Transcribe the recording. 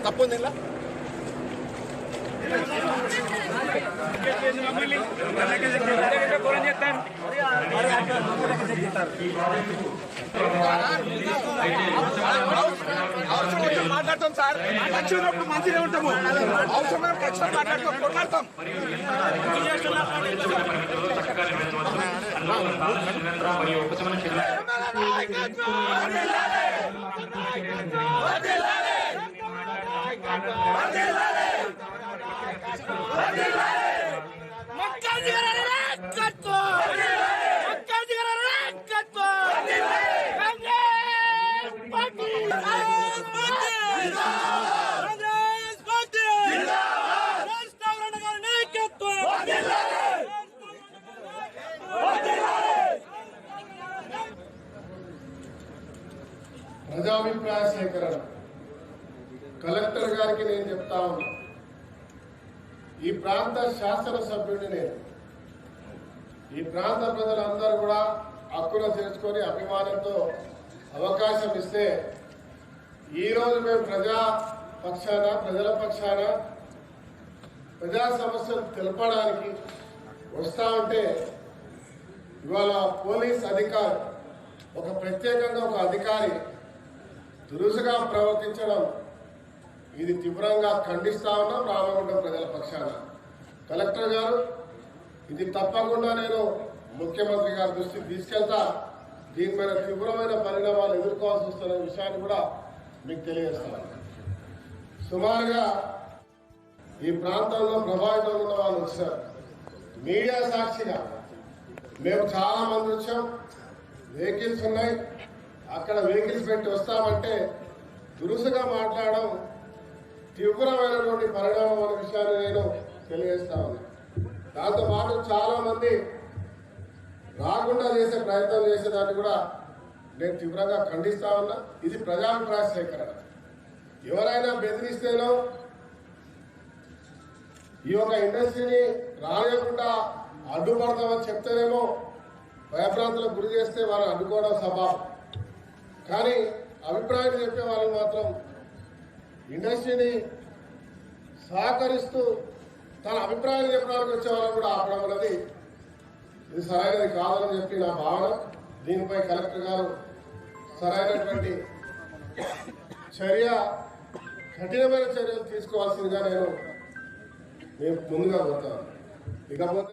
తప్పు ఉంది ఇలా అవసరం వచ్చి మాట్లాడతాం సార్ ఖర్చు ఉన్నప్పుడు మంచిగా ఉంటాము అవసరమైన ఖచ్చితంగా మాట్లాడతాం. కొట్లాడతాం ప్రజాభిప్రాయ సేకరణ. కలెక్టర్ గారికి నేను చెప్తా ఉన్నా. ఈ ప్రాంత శాసనసభ్యుడిని నేను. ఈ ప్రాంత ప్రజలందరూ కూడా హక్కును తెలుసుకొని అభిమానంతో అవకాశం ఇస్తే ఈరోజు మేము ప్రజా పక్షాన ప్రజల పక్షాన ప్రజా సమస్యలు తెలపడానికి వస్తా ఉంటే ఇవాళ పోలీస్ అధికారి ఒక ప్రత్యేకంగా ఒక అధికారి దురుసుగా ప్రవర్తించడం. ఇది తీవ్రంగా ఖండిస్తా ఉన్నాం రామగుండం ప్రజల పక్షాన. కలెక్టర్ గారు ఇది తప్పకుండా నేను ముఖ్యమంత్రి గారి దృష్టికి తీసుకెళ్తా. దీనిపైన తీవ్రమైన పరిణామాలు ఎదుర్కోవాల్సి వస్తున్న విషయాన్ని కూడా మీకు తెలియజేస్తాను సుమారుగా ఈ ప్రాంతంలో ప్రభావితం ఉన్న వాళ్ళు వచ్చారు. మీడియా సాక్షిగా మేము చాలా మంది వచ్చాం. వెహికల్స్ ఉన్నాయి. అక్కడ వెహికల్స్ పెట్టి వస్తామంటే దురుసుగా మాట్లాడడం తీవ్రమైనటువంటి పరిణామం అనే విషయాన్ని నేను తెలియజేస్తా ఉన్నా. దాంతో పాటు చాలా మంది రాకుండా చేసే ప్రయత్నం చేసేదాన్ని కూడా నేను తీవ్రంగా ఖండిస్తా ఉన్నా. ఇది ప్రజాభిప్రాయ సేకరణ ఎవరైనా బెదిరిస్తేనో ఈ యొక్క ఇండస్ట్రీని రానియకుండా అడ్డుపడతామని చెప్తేనేమో భయభ్రాంతులకు గురి చేస్తే వాళ్ళని అడ్డుకోవడం సభ కానీ అభిప్రాయం చెప్పే వాళ్ళు మాత్రం ఇండస్ట్రీని సహకరిస్తూ తన అభిప్రాయాలు చెప్పడానికి వచ్చే వాళ్ళని కూడా ఆపడం అనేది ఇది సరైనది కాదని చెప్పి నా భావన. దీనిపై కలెక్టర్ గారు సరైనటువంటి చర్య కఠినమైన చర్యలు తీసుకోవాల్సిందిగా నేను నేను ముందుగా పోతాను ఇకపోతే